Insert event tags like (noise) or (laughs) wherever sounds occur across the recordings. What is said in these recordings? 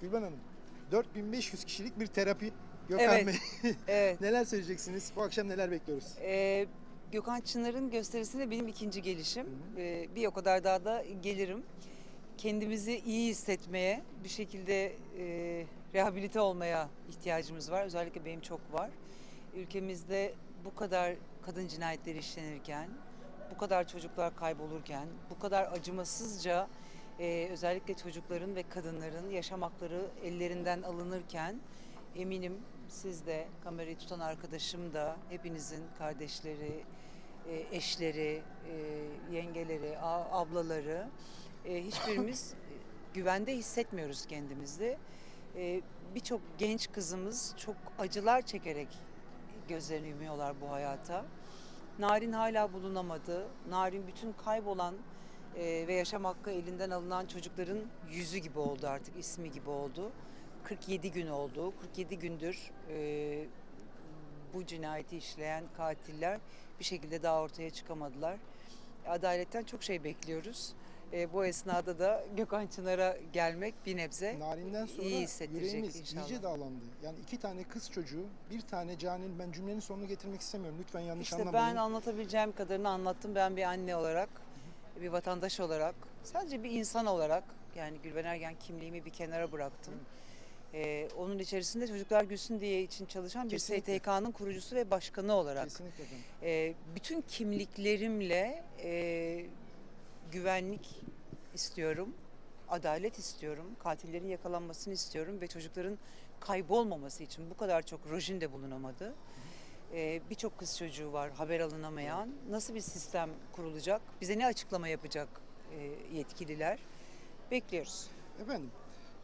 Gülben Hanım, 4500 kişilik bir terapi Gökhan Evet. Bey. (laughs) Evet. neler söyleyeceksiniz? Bu akşam neler bekliyoruz? Ee, Gökhan Çınar'ın gösterisine benim ikinci gelişim. Ee, bir o kadar daha da gelirim. Kendimizi iyi hissetmeye, bir şekilde e, rehabilite olmaya ihtiyacımız var. Özellikle benim çok var. Ülkemizde bu kadar kadın cinayetleri işlenirken, bu kadar çocuklar kaybolurken, bu kadar acımasızca e, özellikle çocukların ve kadınların yaşam hakları ellerinden alınırken eminim siz de kamerayı tutan arkadaşım da hepinizin kardeşleri, e, eşleri, e, yengeleri, a- ablaları e, hiçbirimiz (laughs) güvende hissetmiyoruz kendimizi. E, Birçok genç kızımız çok acılar çekerek gözlerini yumuyorlar bu hayata. Narin hala bulunamadı. Narin bütün kaybolan e, ve yaşam hakkı elinden alınan çocukların yüzü gibi oldu artık, ismi gibi oldu. 47 gün oldu. 47 gündür e, bu cinayeti işleyen katiller bir şekilde daha ortaya çıkamadılar. Adaletten çok şey bekliyoruz. E, bu esnada da Gökhan Çınar'a gelmek bir nebze Narinden sonra iyi hissettirecek yüreğimiz inşallah. iyice dağlandı. Yani iki tane kız çocuğu, bir tane canin, ben cümlenin sonunu getirmek istemiyorum. Lütfen yanlış İşte anlamayın. ben anlatabileceğim kadarını anlattım. Ben bir anne olarak, bir vatandaş olarak, sadece bir insan olarak yani Gülben Ergen kimliğimi bir kenara bıraktım. Ee, onun içerisinde Çocuklar Gülsün diye için çalışan bir Kesinlikle. STK'nın kurucusu ve başkanı olarak Kesinlikle e, bütün kimliklerimle e, güvenlik istiyorum, adalet istiyorum, katillerin yakalanmasını istiyorum ve çocukların kaybolmaması için bu kadar çok rojin de bulunamadı. E, Birçok kız çocuğu var haber alınamayan. Nasıl bir sistem kurulacak? Bize ne açıklama yapacak e, yetkililer? Bekliyoruz. Efendim,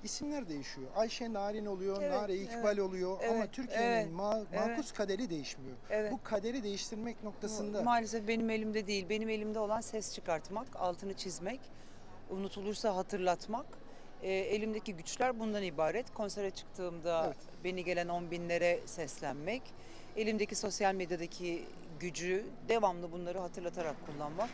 isimler değişiyor. Ayşe Narin oluyor, Evet, Nare İkbal evet, oluyor ama evet, Türkiye'nin evet, ma- evet. makus kaderi değişmiyor. Evet. Bu kaderi değiştirmek noktasında Maalesef benim elimde değil. Benim elimde olan ses çıkartmak, altını çizmek, unutulursa hatırlatmak. E, elimdeki güçler bundan ibaret. Konsere çıktığımda Evet. beni gelen on binlere seslenmek. Elimdeki sosyal medyadaki gücü devamlı bunları hatırlatarak kullanmak.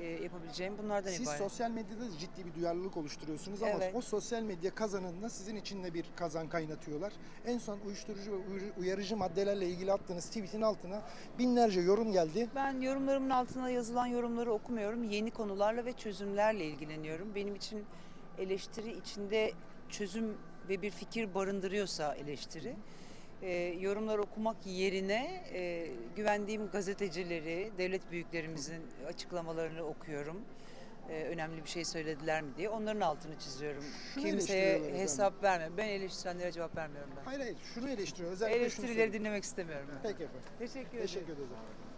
E, yapabileceğim bunlardan siz ibaret. sosyal medyada da ciddi bir duyarlılık oluşturuyorsunuz ama Evet. o sosyal medya kazanında sizin için de bir kazan kaynatıyorlar. En son uyuşturucu ve uyarı- uyarıcı maddelerle ilgili attığınız tweetin altına binlerce yorum geldi. Ben yorumlarımın altına yazılan yorumları okumuyorum. Yeni konularla ve çözümlerle ilgileniyorum. Benim için eleştiri içinde çözüm ve bir fikir barındırıyorsa eleştiri. E, yorumlar okumak yerine e, güvendiğim gazetecileri, devlet büyüklerimizin açıklamalarını okuyorum. E, önemli bir şey söylediler mi diye. Onların altını çiziyorum. Şunu Kimseye eleştiriyorlar hesap verme. Ben eleştirenlere cevap vermiyorum ben. Hayır hayır şunu eleştiriyor. Özellikle şunu Eleştirileri dinlemek istemiyorum. ben. Peki efendim. Teşekkür ederim. Teşekkür ederiz. efendim.